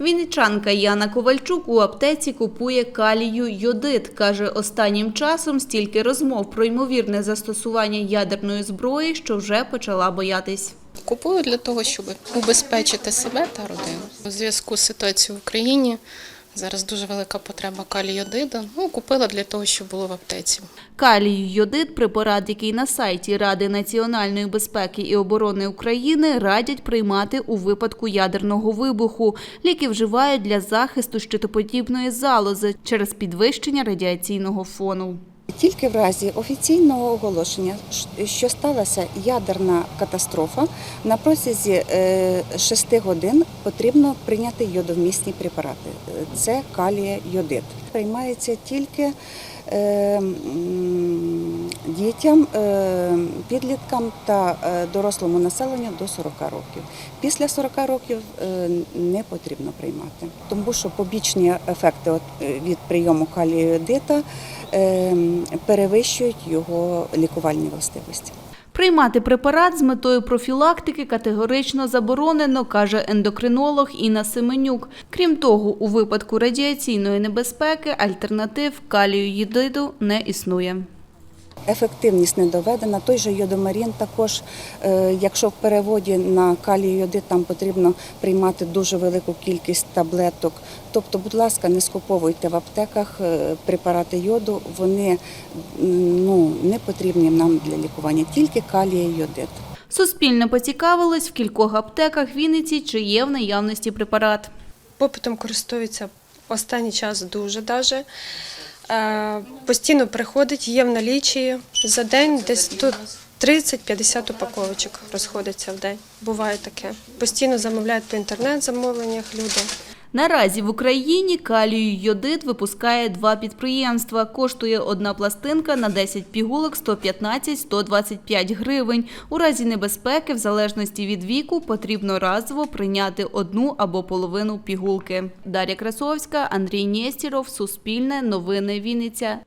Вінничанка Яна Ковальчук у аптеці купує калію йодит. Каже, останнім часом стільки розмов про ймовірне застосування ядерної зброї, що вже почала боятись. Купую для того, щоб убезпечити себе та родину. У зв'язку з ситуацією в Україні зараз дуже велика потреба калійодиду. Ну, купила для того, щоб було в аптеці. Калій йодид – препарат, який на сайті Ради національної безпеки і оборони України радять приймати у випадку ядерного вибуху. Ліки вживають для захисту щитоподібної залози через підвищення радіаційного фону. Тільки в разі офіційного оголошення, що сталася ядерна катастрофа, на протязі 6 годин потрібно прийняти йодовмісні препарати. Це калія йодит. Приймається тільки е, дітям, е, підліткам та е, дорослому населенню до 40 років. Після 40 років е, не потрібно приймати, тому що побічні ефекти е, від прийому калію йодита е, перевищують його лікувальні властивості. Приймати препарат з метою профілактики категорично заборонено, каже ендокринолог Інна Семенюк. Крім того, у випадку радіаційної небезпеки альтернатив калію їдиду не існує. Ефективність не доведена. Той же йодомарін також, е, якщо в переводі на калій йодит, там потрібно приймати дуже велику кількість таблеток. Тобто, будь ласка, не скуповуйте в аптеках е, препарати йоду, вони ну, не потрібні нам для лікування, тільки калій йодит. Суспільне поцікавилось в кількох аптеках Вінниці, чи є в наявності препарат. Попитом користуються останній час дуже даже. Е, Постійно приходить, є в налічі за день десь тут 30-50 упаковочок розходиться в день. Буває таке. Постійно замовляють по інтернет-замовленнях люди. Наразі в Україні калію йодит випускає два підприємства. Коштує одна пластинка на 10 пігулок 115-125 гривень. У разі небезпеки, в залежності від віку, потрібно разово прийняти одну або половину пігулки. Дар'я Красовська, Андрій Нєстіров, Суспільне, Новини Вінниця.